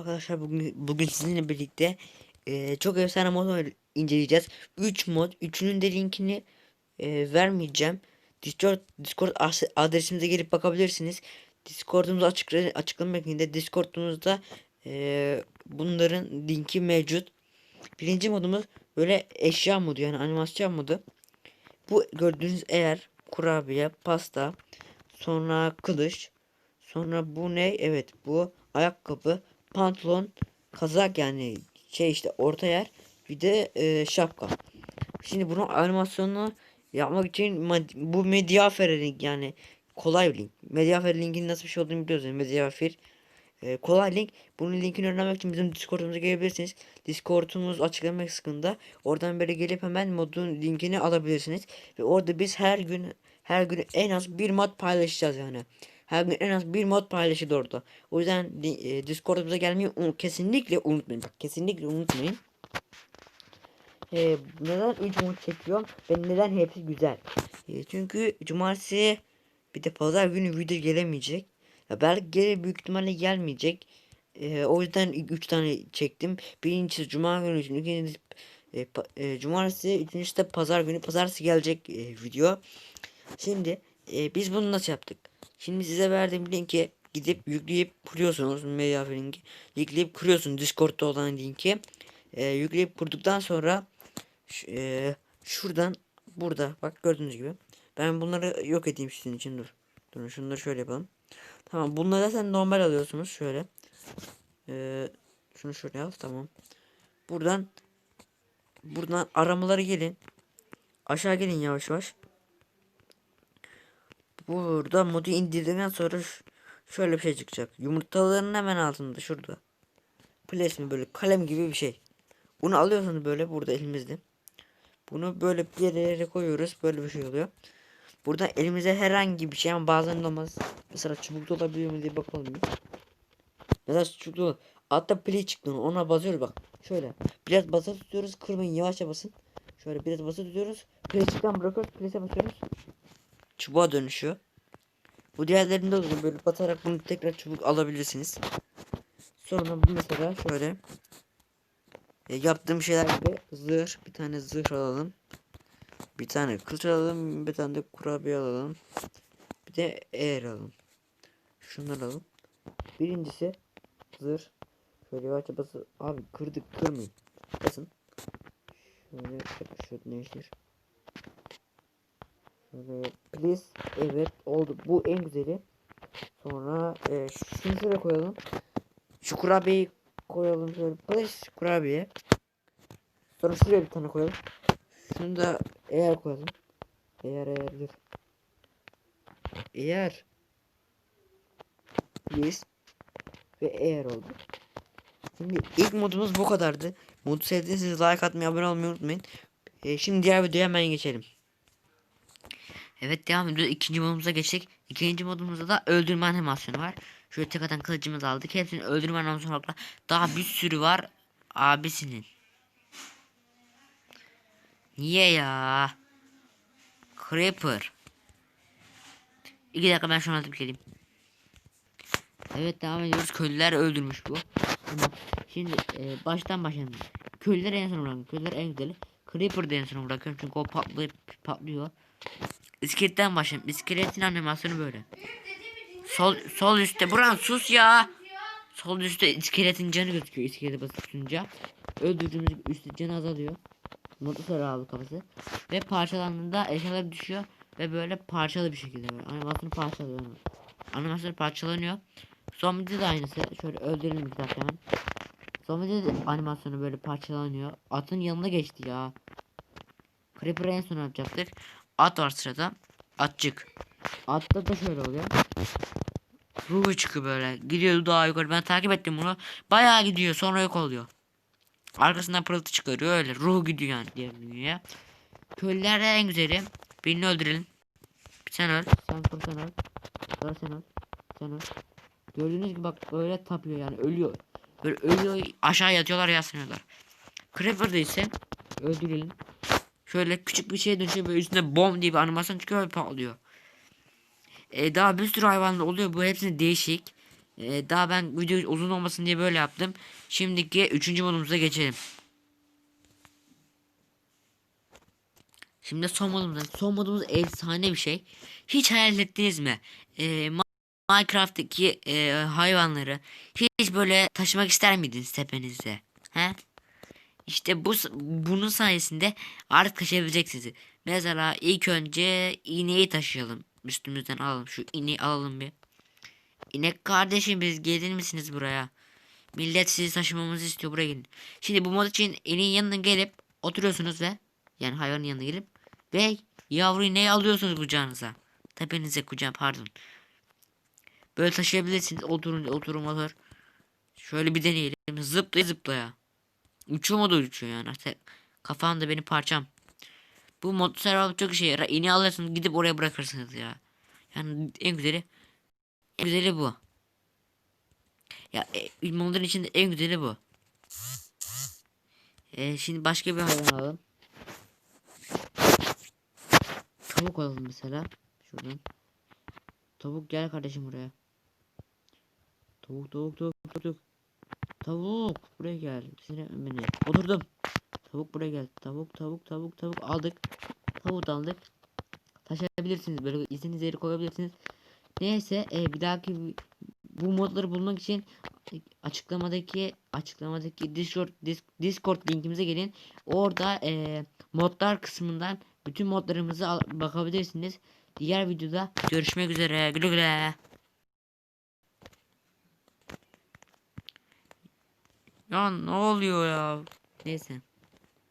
Arkadaşlar bugün bugün sizinle birlikte eee, çok efsane mod inceleyeceğiz. 3 mod. Üçünün de linkini eee, vermeyeceğim. Discord Discord adresimize gelip bakabilirsiniz. Discord'umuz açık açıklama ekinde Discord'umuzda eee, bunların linki mevcut. Birinci modumuz böyle eşya modu yani animasyon modu. Bu gördüğünüz eğer kurabiye, pasta, sonra kılıç, sonra bu ne? Evet bu ayakkabı, pantolon, kazak yani şey işte orta yer bir de e, şapka. Şimdi bunun animasyonunu yapmak için bu Mediafair link yani kolay bir link. Mediafair linkin nasıl bir şey olduğunu biliyoruz. Yani Mediafair e, kolay link. Bunun linkini öğrenmek için bizim Discord'umuza gelebilirsiniz. Discord'umuz açıklama kısmında. Oradan böyle gelip hemen modun linkini alabilirsiniz. Ve orada biz her gün her gün en az bir mod paylaşacağız yani. Her gün en az bir mod paylaşılır orada. O yüzden e, Discord'umuza gelmeyi un- kesinlikle unutmayın. Bak, kesinlikle unutmayın. E, neden 3 mod çekiyorum ve neden hepsi güzel? E, çünkü cumartesi bir de pazar günü video gelemeyecek. Ya belki geri büyük ihtimalle gelmeyecek. E, o yüzden 3 tane çektim. Birincisi cuma günü ikincisi e, e, cumartesi, üçüncüsü de pazar günü. Pazartesi gelecek e, video. Şimdi e, biz bunu nasıl yaptık? Şimdi size verdiğim linki gidip yükleyip kuruyorsunuz. Media linki. Yükleyip kuruyorsun Discord'da olan linki. E, yükleyip kurduktan sonra e, şuradan burada bak gördüğünüz gibi. Ben bunları yok edeyim sizin için dur. Durun şunları şöyle yapalım. Tamam bunları sen normal alıyorsunuz şöyle. E, şunu şöyle al tamam. Buradan buradan aramaları gelin. Aşağı gelin yavaş yavaş. Burada modu indirdikten sonra şöyle bir şey çıkacak. Yumurtaların hemen altında şurada. Place mi böyle kalem gibi bir şey. Bunu alıyorsunuz böyle burada elimizde. Bunu böyle bir yere koyuyoruz. Böyle bir şey oluyor. Burada elimize herhangi bir şey ama bazen olmaz. Mesela çubukta olabiliyor mu diye bakalım. Mesela çubukta olur. Altta play çıktı ona basıyoruz bak. Şöyle. Biraz basılı tutuyoruz. Kırmayın yavaşça basın. Şöyle biraz basılı tutuyoruz. Play çıktan bırakıyoruz. Play'e basıyoruz çubuğa dönüşüyor. Bu diğerlerinde olur böyle batarak bunu tekrar çubuk alabilirsiniz. Sonra bu mesela şöyle e, yaptığım şeyler gibi zırh bir tane zırh alalım. Bir tane kılıç alalım, bir tane de kurabiye alalım. Bir de eğer alalım. Şunları alalım. Birincisi zırh. Şöyle yavaşça basın. Abi kırdık kırmayın. Basın. Şöyle şöyle değiştir. Şöyle please evet oldu. Bu en güzeli. Sonra e, şunu şöyle koyalım. Şu kurabiyeyi koyalım şöyle. Please kurabiye sonra şuraya bir tane koyalım. Şunu da eğer koyalım. Eğer eğer dur. Eğer. Please. Ve eğer oldu. Şimdi ilk modumuz bu kadardı. Modu sevdiyseniz like atmayı abone olmayı unutmayın. E, şimdi diğer videoya hemen geçelim Evet devam ediyoruz. İkinci modumuza geçtik. İkinci modumuzda da öldürme animasyonu var. Şöyle tek atan kılıcımızı aldık. Hepsinin öldürme animasyonu var. Daha bir sürü var. Abisinin. Niye ya? Creeper. İki dakika ben şunu alıp geleyim. Evet devam ediyoruz. Köylüler öldürmüş bu. Tamam. Şimdi e, baştan başlayalım. Köylüleri en sona bırakıyorum. Köylüler en güzeli. Creeper'ı da en sona bırakıyorum çünkü o patlayıp patlıyor. İskeletten başlayalım. İskeletin animasyonu böyle. Sol sol üstte Buran sus ya. Sol üstte iskeletin canı gözüküyor iskelete basıp tutunca. Öldürdüğümüz üstte canı azalıyor. Mutlu sarı aldı kafası. Ve parçalandığında eşyalar düşüyor. Ve böyle parçalı bir şekilde böyle. Animasyonu parçalıyor. Animasyonu parçalanıyor. Zombide de aynısı. Şöyle öldürelim bir dakika hemen. Zombide de animasyonu böyle parçalanıyor. Atın yanına geçti ya. Creeper'ı en son yapacaktık. At var sırada. Atçık. Atta da şöyle oluyor. Ruhu çıkıyor böyle. Gidiyor daha yukarı. Ben takip ettim bunu. Bayağı gidiyor. Sonra yok oluyor. Arkasından pırıltı çıkarıyor öyle. Ruhu gidiyor yani diğer dünyaya. Köylüler de en güzeli. Birini öldürelim. Sen öl. Sen kur sen öl. Sen öl. Sen öl. Gördüğünüz gibi bak böyle tapıyor yani ölüyor. Böyle ölüyor aşağı yatıyorlar yaslıyorlar. Creeper de ise öldürelim. Şöyle küçük bir şeye dönüşüyor böyle üstünde bom diye bir animasyon çıkıyor ve patlıyor. Ee, daha bir sürü hayvan oluyor bu hepsine değişik. Ee, daha ben video uzun olmasın diye böyle yaptım. Şimdiki üçüncü modumuza geçelim. Şimdi son modumuz. Son modumuz efsane bir şey. Hiç hayal ettiniz mi? Ee, Minecraft'taki e, hayvanları hiç böyle taşımak ister miydiniz tepenizde? He? İşte bu bunun sayesinde artık taşıyabileceksiniz. Mesela ilk önce ineği taşıyalım. Üstümüzden alalım. Şu ineği alalım bir. İnek kardeşimiz gelir misiniz buraya? Millet sizi taşımamızı istiyor buraya gelin. Şimdi bu mod için ineğin yanına gelip oturuyorsunuz ve yani hayvanın yanına gelip ve yavru ineği alıyorsunuz kucağınıza. Tepenize kucağa pardon. Böyle taşıyabilirsiniz. Oturun oturun otur. Şöyle bir deneyelim. Zıplaya zıplaya. Uçuyor da uçuyor yani. Artık kafamda benim parçam. Bu server çok işe yarar. İğne alırsınız gidip oraya bırakırsınız ya. Yani en güzeli en güzeli bu. Ya e, içinde en güzeli bu. E, şimdi başka bir hayvan alalım. Tavuk alalım mesela. Şuradan. Tavuk gel kardeşim buraya. Tavuk tavuk tavuk tavuk. Tavuk buraya gel. Seni beni. Oturdum. Tavuk buraya gel. Tavuk tavuk tavuk tavuk aldık. Tavuk aldık. Taşıyabilirsiniz böyle istediğiniz yere koyabilirsiniz. Neyse e, bir dahaki bu modları bulmak için açıklamadaki açıklamadaki Discord Dis- Discord linkimize gelin. Orada e, modlar kısmından bütün modlarımızı bakabilirsiniz. Diğer videoda görüşmek üzere. Güle güle. Ya ne oluyor ya? Neyse.